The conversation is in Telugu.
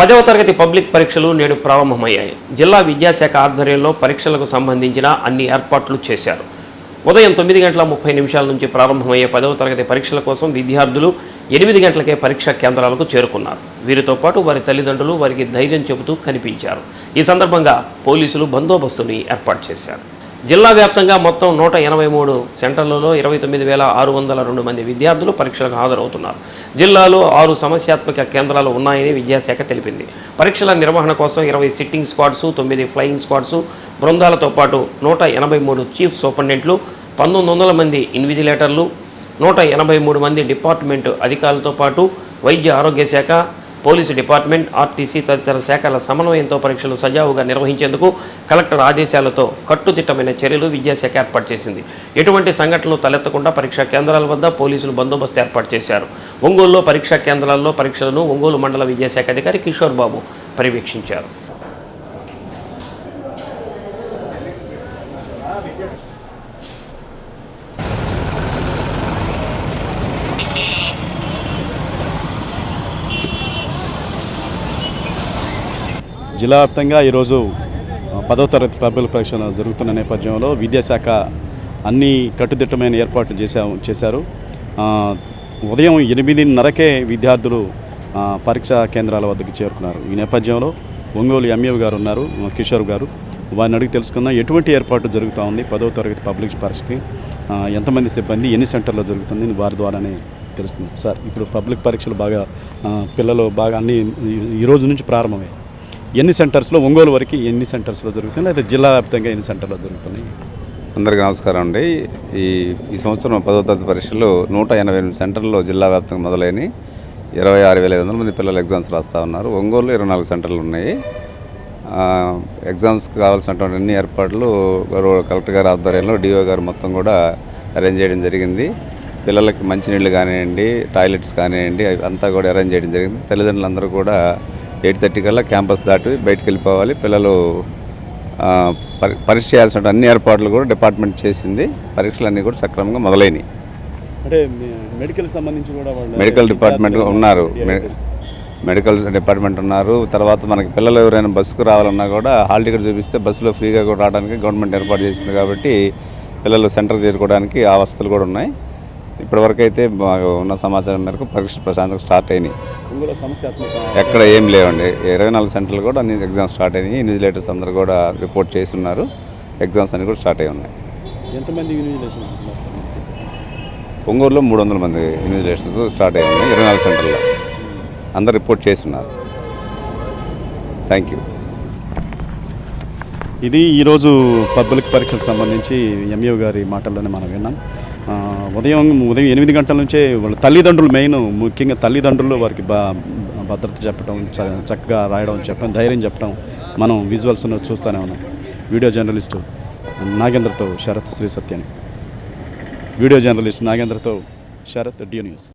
పదవ తరగతి పబ్లిక్ పరీక్షలు నేడు ప్రారంభమయ్యాయి. జిల్లా విద్యాశాఖ ఆధ్వర్యంలో పరీక్షలకు సంబంధించిన అన్ని ఏర్పాట్లు చేశారు. ఉదయం తొమ్మిది గంటల ముప్పై నిమిషాల నుంచి ప్రారంభమయ్యే పదవ తరగతి పరీక్షల కోసం విద్యార్థులు ఎనిమిది గంటలకే పరీక్షా కేంద్రాలకు చేరుకున్నారు. వీరితో పాటు వారి తల్లిదండ్రులు వారికి ధైర్యం చెబుతూ కనిపించారు. ఈ సందర్భంగా పోలీసులు బందోబస్తుని ఏర్పాటు చేశారు. జిల్లా వ్యాప్తంగా మొత్తం నూట ఎనభై మూడు సెంటర్లలో ఇరవై తొమ్మిది వేల ఆరు వందల రెండు మంది విద్యార్థులు పరీక్షలకు హాజరవుతున్నారు. జిల్లాలో ఆరు సమస్యాత్మక కేంద్రాలు ఉన్నాయని విద్యాశాఖ తెలిపింది. పరీక్షల నిర్వహణ కోసం ఇరవై సిట్టింగ్ స్క్వాడ్స్ తొమ్మిది ఫ్లయింగ్ స్క్వాడ్స్ బృందాలతో పాటు నూట ఎనభై మూడు చీఫ్ సూపరింటెంట్లు పంతొమ్మిది వందల మంది ఇన్విజిలేటర్లు నూట ఎనభై మూడు మంది డిపార్ట్మెంట్ అధికారులతో పాటు వైద్య ఆరోగ్య శాఖ పోలీసు డిపార్ట్మెంట్ ఆర్టీసీ తదితర శాఖల సమన్వయంతో పరీక్షలు సజావుగా నిర్వహించేందుకు కలెక్టర్ ఆదేశాలతో కట్టుదిట్టమైన చర్యలు విద్యాశాఖ ఏర్పాటు చేసింది. ఎటువంటి సంఘటనలు తలెత్తకుండా పరీక్షా కేంద్రాల వద్ద పోలీసులు బందోబస్తు ఏర్పాటు చేశారు. ఒంగోలులో పరీక్షా కేంద్రాల్లో పరీక్షలను ఒంగోలు మండల విద్యాశాఖ అధికారి కిషోర్ బాబు పర్యవేక్షించారు. జిల్లా వ్యాప్తంగా ఈరోజు పదవ తరగతి పబ్లిక్ పరీక్షలు జరుగుతున్న నేపథ్యంలో విద్యాశాఖ అన్ని కట్టుదిట్టమైన ఏర్పాట్లు చేశా చేశారు. ఉదయం ఎనిమిదిన్నరకే విద్యార్థులు పరీక్షా కేంద్రాల వద్దకు చేరుకున్నారు. ఈ నేపథ్యంలో ఒంగోలు ఎంఏ గారు ఉన్నారు కిషోర్ గారు. వారిని అడిగి తెలుసుకుందాం ఎటువంటి ఏర్పాటు జరుగుతూ ఉంది పదవ తరగతి పబ్లిక్ పరీక్షకి? ఎంతమంది సిబ్బంది ఎన్ని సెంటర్లో జరుగుతుంది వారి ద్వారానే తెలుస్తుంది. సార్ ఇప్పుడు పబ్లిక్ పరీక్షలు బాగా పిల్లలు బాగా అన్ని ఈరోజు నుంచి ప్రారంభమయ్యాయి. ఎన్ని సెంటర్స్లో ఒంగోలు వరకు ఎన్ని సెంటర్స్లో జరుగుతుంది లేదా జిల్లా వ్యాప్తంగా ఎన్ని సెంటర్లో జరుగుతున్నాయి? అందరికీ నమస్కారం అండి. ఈ ఈ సంవత్సరం పదో తరగతి పరీక్షలు నూట ఎనభై ఎనిమిది సెంటర్లో జిల్లా వ్యాప్తంగా మొదలైన ఇరవై ఆరు వేల ఐదు వందల మంది పిల్లలు ఎగ్జామ్స్ రాస్తూ ఉన్నారు. ఒంగోలు ఇరవై నాలుగు సెంటర్లు ఉన్నాయి. ఎగ్జామ్స్కి కావాల్సినటువంటి అన్ని ఏర్పాట్లు కలెక్టర్ గారి ఆధ్వర్యంలో డిఓ గారు మొత్తం కూడా అరేంజ్ చేయడం జరిగింది. పిల్లలకి మంచినీళ్ళు కానివ్వండి టాయిలెట్స్ కానివ్వండి అంతా కూడా అరేంజ్ చేయడం జరిగింది. తల్లిదండ్రులందరూ కూడా ఎయిట్ థర్టీ కల్లా క్యాంపస్ దాటి బయటికి వెళ్ళిపోవాలి పిల్లలు పరీక్ష చేయాల్సిన అన్ని ఏర్పాట్లు కూడా డిపార్ట్మెంట్ చేసింది. పరీక్షలు అన్నీ కూడా సక్రమంగా మొదలైనవి అంటే మెడికల్ సంబంధించి కూడా వాళ్ళు మెడికల్ డిపార్ట్మెంట్ ఉన్నారు. మెడికల్ డిపార్ట్మెంట్ ఉన్నారు. తర్వాత మనకి పిల్లలు ఎవరైనా బస్సుకు రావాలన్నా కూడా హాల్ టికెట్ చూపిస్తే బస్సులో ఫ్రీగా కూడా రావడానికి గవర్నమెంట్ ఏర్పాటు చేసింది కాబట్టి పిల్లలు సెంటర్ చేరుకోవడానికి ఆ వసతులు కూడా ఉన్నాయి. ఇప్పటివరకు అయితే మాకు ఉన్న సమాచారం మేరకు పరీక్ష ప్రశాంతంగా స్టార్ట్ అయినాయి. ఎక్కడ ఏం లేవండి. ఇరవై నాలుగు సెంటర్లు కూడా అన్ని ఎగ్జామ్స్ స్టార్ట్ అయినాయి. ఇన్విజిలేటర్స్ అందరూ కూడా రిపోర్ట్ చేసి ఉన్నారు ఎగ్జామ్స్ అన్ని కూడా స్టార్ట్ అయి ఉన్నాయి. ఎంతమంది ఒంగోలులో మూడు వందల మంది ఇన్విజిలేషన్స్ స్టార్ట్ అయి ఉన్నాయి ఇరవై నాలుగు సెంటర్లో. అందరు రిపోర్ట్ చేసి ఉన్నారు థ్యాంక్ యూ ఇది ఈరోజు పబ్లిక్ పరీక్షలకు సంబంధించి ఎంఏ గారి మాటల్లోనే మనం విన్నాం. ఉదయం ఉదయం ఎనిమిది గంటల నుంచే వాళ్ళ తల్లిదండ్రులు మెయిన్ ముఖ్యంగా తల్లిదండ్రులు వారికి బా భద్రత చెప్పడం చ- చక్కగా రాయడం చెప్పడం ధైర్యం చెప్పడం మనం విజువల్స్ను చూస్తూనే ఉన్నాం. వీడియో జర్నలిస్టు నాగేంద్రతో శరత్ శ్రీ సత్యాన్ని వీడియో జర్నలిస్ట్ నాగేంద్రతో శరత్ డియో న్యూస్.